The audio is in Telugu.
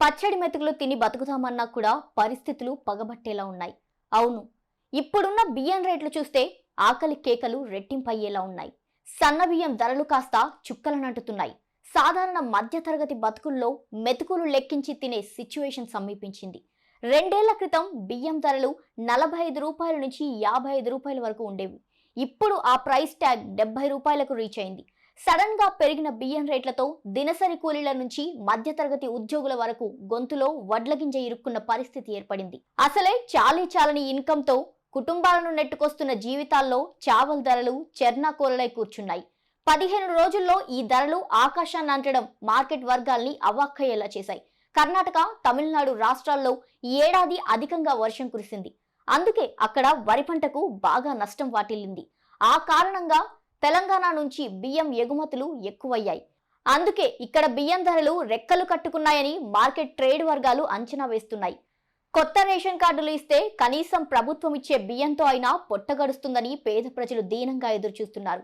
పచ్చడి మెతుకులు తిని బతుకుతామన్నా కూడా పరిస్థితులు పగబట్టేలా ఉన్నాయి. అవును ఇప్పుడున్న బియ్యం రేట్లు చూస్తే ఆకలి కేకలు రెట్టింపయ్యేలా ఉన్నాయి. సన్న బియ్యం ధరలు కాస్త చుక్కలనంటుతున్నాయి సాధారణ మధ్యతరగతి బతుకుల్లో మెతుకులు లెక్కించి తినే సిచ్యువేషన్ సమీపించింది. రెండేళ్ళ క్రితం బియ్యం ధరలు నలభై ఐదు రూపాయల నుంచి యాభై ఐదు రూపాయల వరకు ఉండేవి. ఇప్పుడు ఆ ప్రైస్ ట్యాగ్ డెబ్బై రూపాయలకు రీచ్ అయింది. సడన్గా పెరిగిన బియ్యం రేట్లతో దినసరి కూలీల నుంచి మధ్యతరగతి ఉద్యోగుల వరకు గొంతులో వడ్లగింజ ఇరుక్కున్న పరిస్థితి ఏర్పడింది. అసలే చాలీ చాలని ఇన్కమ్తో కుటుంబాలను నెట్టుకొస్తున్న జీవితాల్లో చావల్ ధరలు చెర్నాకోలలై కూర్చున్నాయి. పదిహేను రోజుల్లో ఈ ధరలు ఆకాశాన్ని అంటడం మార్కెట్ వర్గాల్ని అవాక్కయ్యేలా చేశాయి. కర్ణాటక తమిళనాడు రాష్ట్రాల్లో ఈ ఏడాది అధికంగా వర్షం కురిసింది. అందుకే అక్కడ వరి పంటకు బాగా నష్టం వాటిల్లింది. ఆ కారణంగా తెలంగాణ నుంచి బియ్యం ఎగుమతులు ఎక్కువయ్యాయి. అందుకే ఇక్కడ బియ్యం ధరలు రెక్కలు కట్టుకున్నాయని మార్కెట్ ట్రేడ్ వర్గాలు అంచనా వేస్తున్నాయి. కొత్త రేషన్ కార్డులు ఇస్తే కనీసం ప్రభుత్వం ఇచ్చే బియ్యంతో అయినా పొట్టగడుస్తుందని పేద ప్రజలు దీనంగా ఎదురుచూస్తున్నారు.